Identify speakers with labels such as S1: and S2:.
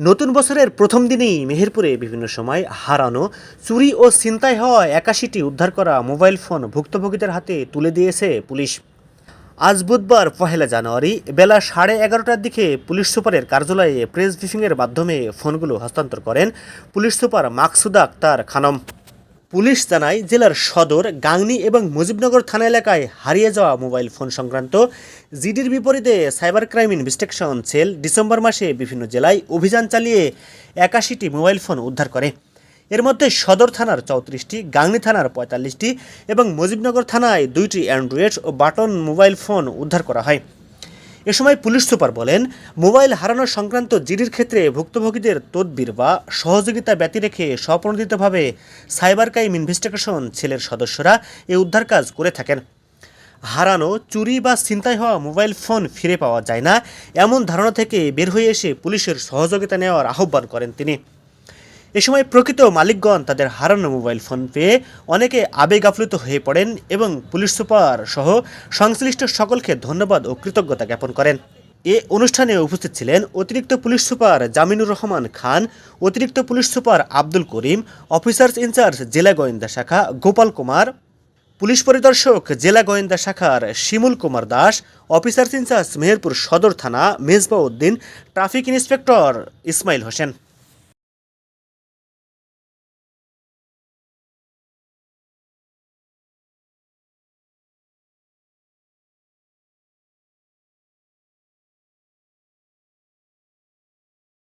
S1: নতুন বছরের প্রথম দিনেই মেহেরপুরে বিভিন্ন সময় হারানো, চুরি ও ছিনতাই হওয়া একাশিটি উদ্ধার করা মোবাইল ফোন ভুক্তভোগীদের হাতে তুলে দিয়েছে পুলিশ। আজ বুধবার, পহেলা জানুয়ারি, বেলা সাড়ে এগারোটার দিকে পুলিশ সুপারের কার্যালয়ে প্রেস ব্রিফিংয়ের মাধ্যমে ফোনগুলো হস্তান্তর করেন police super Maksuda Akter Khanam. Police জানায় জেলার সদর, গাংনী এবং মুজিবনগর থানা এলাকায় হারিয়ে যাওয়া মোবাইল ফোন সংক্রান্ত জিডির বিপরীতে cyber crime investigation cell December মাসে বিভিন্ন জেলায় অভিযান চালিয়ে একাশিটি মোবাইল ফোন উদ্ধার করে। এর মধ্যে সদর থানার চৌত্রিশটি, গাংনী থানার পঁয়তাল্লিশটি এবং মুজিবনগর থানায় দুইটি অ্যান্ড্রয়েড ও বাটন মোবাইল ফোন উদ্ধার করা হয়। এ সময় পুলিশ সুপার বলেন, মোবাইল হারানো সংক্রান্ত জিডির ক্ষেত্রে ভুক্তভোগীদের তদবির বা সহযোগিতা ব্যতি রেখে স্বপ্রণোদিতভাবে সাইবার ক্রাইম ইনভেস্টিগেশন সেলের সদস্যরা এই উদ্ধার কাজ করে থাকেন। হারানো, চুরি বা ছিনতাই হওয়া মোবাইল ফোন ফিরে পাওয়া যায় না, এমন ধারণা থেকে বের হয়ে এসে পুলিশের সহযোগিতা নেওয়ার আহ্বান করেন তিনি। এ সময় প্রকৃত মালিকগণ তাদের হারানো মোবাইল ফোন পেয়ে অনেকে আবেগ আপ্লুত হয়ে পড়েন এবং পুলিশ সুপার সহ সংশ্লিষ্ট সকলকে ধন্যবাদ ও কৃতজ্ঞতা জ্ঞাপন করেন। এ অনুষ্ঠানে উপস্থিত ছিলেন অতিরিক্ত পুলিশ সুপার জামিনুর রহমান খান, অতিরিক্ত police super Abdul Karim, officers in charge জেলা গোয়েন্দা শাখা গোপাল কুমার, পুলিশ পরিদর্শক জেলা গোয়েন্দা শাখার Shimul Kumar Das, officers in charge Meherpur সদর থানা মেজবা উদ্দিন ট্রাফিক ইন্সপেক্টর ইসমাইল হোসেন।